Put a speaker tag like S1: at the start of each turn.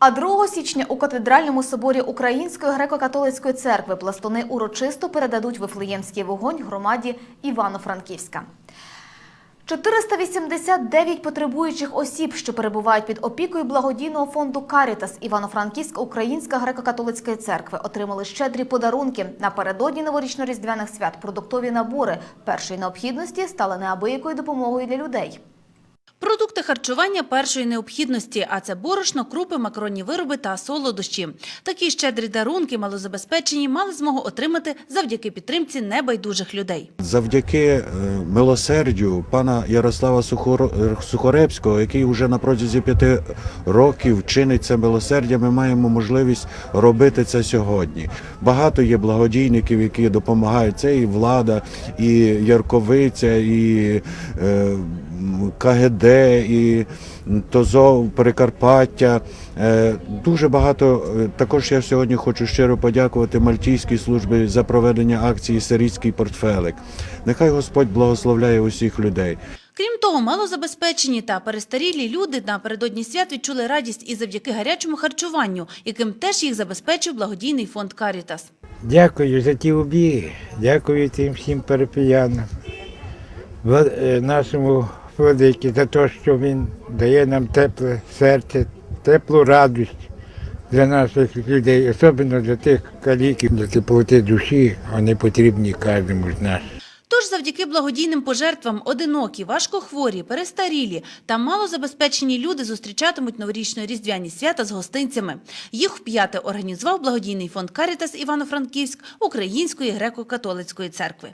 S1: А 2 січня у катедральному соборі Української греко-католицької церкви пластуни урочисто передадуть вифлеємський вогонь громаді Івано-Франківська. 489 потребуючих осіб, що перебувають під опікою благодійного фонду Карітас Івано-Франківська Українська греко-католицької церкви отримали щедрі подарунки. Напередодні новорічно-різдвяних свят продуктові набори першої необхідності стали неабиякою допомогою для людей.
S2: Продукти харчування першої необхідності, а це борошно, крупи, макаронні вироби та солодощі. Такі щедрі дарунки малозабезпечені мали змогу отримати завдяки підтримці небайдужих людей.
S3: Завдяки е, милосердю пана Ярослава е, Сухоребського, який вже на протязі п'яти років чинить це милосердя, ми маємо можливість робити це сьогодні. Багато є благодійників, які допомагають. Це і влада, і Ярковиця, і е, КГД, і ТОЗОВ, Прикарпаття. Е, Дуже багато. е, Також я сьогодні хочу щиро подякувати Мальтійській службі за проведення акції Сирійський портфелик. Нехай Господь благословляє усіх людей.
S2: Крім того, малозабезпечені та перестарілі люди напередодні свят відчули радість і завдяки гарячому харчуванню, яким теж їх забезпечив благодійний фонд Карітас.
S4: Дякую за ті обіги, дякую тим всім перепіянам, е, нашому владикі за те, що він дає нам тепле серце, теплу радість для наших людей, особливо для тих каліків, для теплоти душі, вони потрібні кожному з нас.
S2: Тож завдяки благодійним пожертвам одинокі, важкохворі, перестарілі та малозабезпечені люди зустрічатимуть новорічно-різдвяні свята з гостинцями. Їх вп'яте організував благодійний фонд Карітас Івано-Франківськ Української греко-католицької церкви.